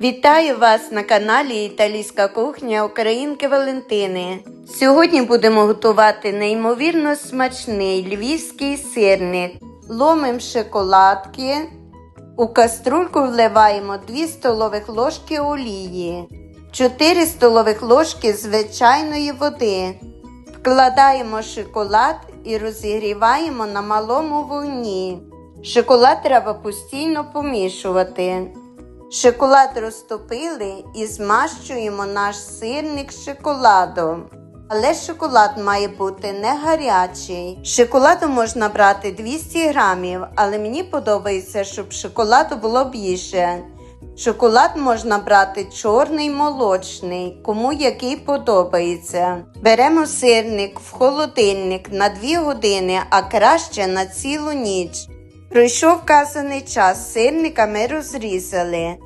Вітаю вас на каналі Італійська кухня Українки Валентини. Сьогодні будемо готувати неймовірно смачний львівський сирник. Ломимо шоколадки. У каструльку вливаємо 2 столових ложки олії, 4 столових ложки звичайної води. Вкладаємо шоколад і розігріваємо на малому вогні. Шоколад треба постійно помішувати. Шоколад розтопили і змащуємо наш сирник шоколадом. Але шоколад має бути не гарячий. Шоколаду можна брати 200 грамів, але мені подобається, щоб шоколаду було більше. Шоколад можна брати чорний молочний, кому який подобається. Беремо сирник в холодильник на 2 години, а краще на цілу ніч. Пройшов вказаний час, сирника ми розрізали.